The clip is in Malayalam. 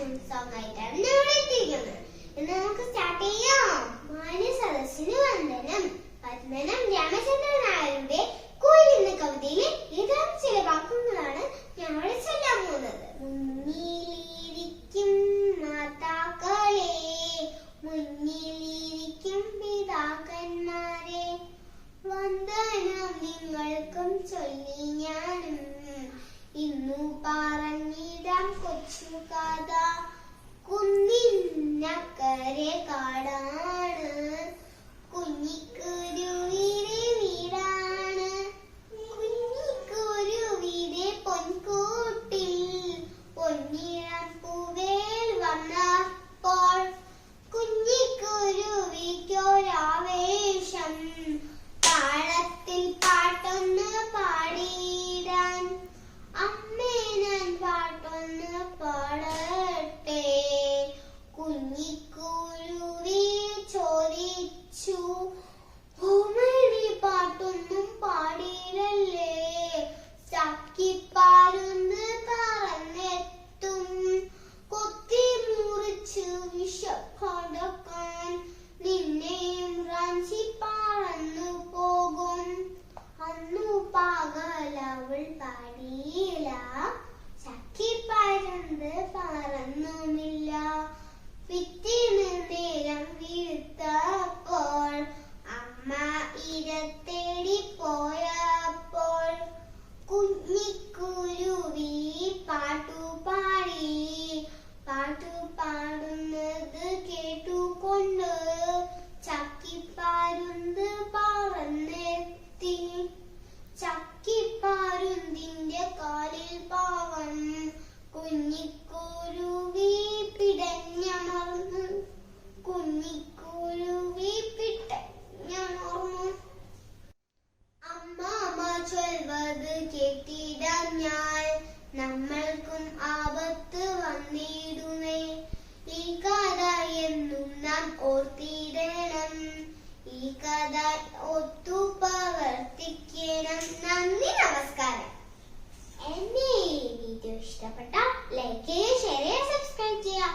ആക്ഷൻ നമുക്ക് സ്റ്റാർട്ട് ചെയ്യാം. മാന്യ വന്ദനം. പത്മനം എന്ന കവിതയിലെ ചില വന്ദനം നിങ്ങൾക്കും ഞാനും. ഇന്നു പറഞ്ഞിടാം കൊച്ചു കഥ. തീരത്തേടി പോയപ്പോൾ കുഞ്ഞിക്കുരുവി ചിന്തിക്കാത ഒത്തു നന്ദി നമസ്കാരം. എന്നെ ഈ വീഡിയോ ഇഷ്ടപ്പെട്ടാൽ ലൈക്ക് ചെയ്യുക ഷെയർ ചെയ്യുക സബ്സ്ക്രൈബ് ചെയ്യുക.